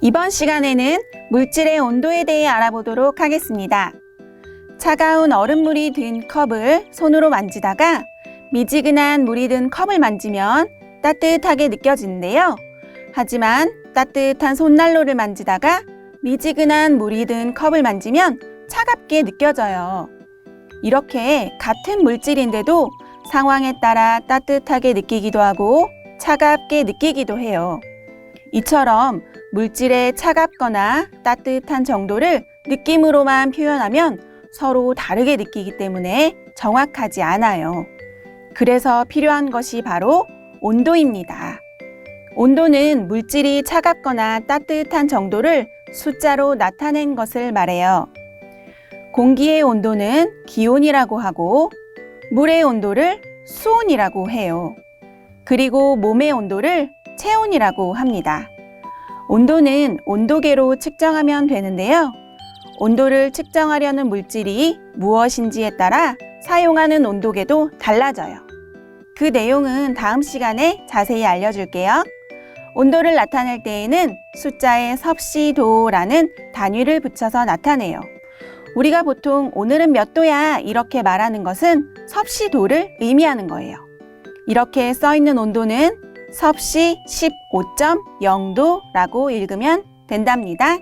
이번 시간에는 물질의 온도에 대해 알아보도록 하겠습니다. 차가운 얼음물이 든 컵을 손으로 만지다가 미지근한 물이 든 컵을 만지면 따뜻하게 느껴지는데요. 하지만 따뜻한 손난로를 만지다가 미지근한 물이 든 컵을 만지면 차갑게 느껴져요. 이렇게 같은 물질인데도 상황에 따라 따뜻하게 느끼기도 하고 차갑게 느끼기도 해요. 이처럼 물질의 차갑거나 따뜻한 정도를 느낌으로만 표현하면 서로 다르게 느끼기 때문에 정확하지 않아요. 그래서 필요한 것이 바로 온도입니다. 온도는 물질이 차갑거나 따뜻한 정도를 숫자로 나타낸 것을 말해요. 공기의 온도는 기온이라고 하고 물의 온도를 수온이라고 해요. 그리고 몸의 온도를 체온이라고 합니다. 온도는 온도계로 측정하면 되는데요. 온도를 측정하려는 물질이 무엇인지에 따라 사용하는 온도계도 달라져요. 그 내용은 다음 시간에 자세히 알려줄게요. 온도를 나타낼 때에는 숫자에 섭씨도라는 단위를 붙여서 나타내요. 우리가 보통 오늘은 몇 도야 이렇게 말하는 것은 섭씨도를 의미하는 거예요. 이렇게 써 있는 온도는 섭씨 15.0도라고 읽으면 된답니다.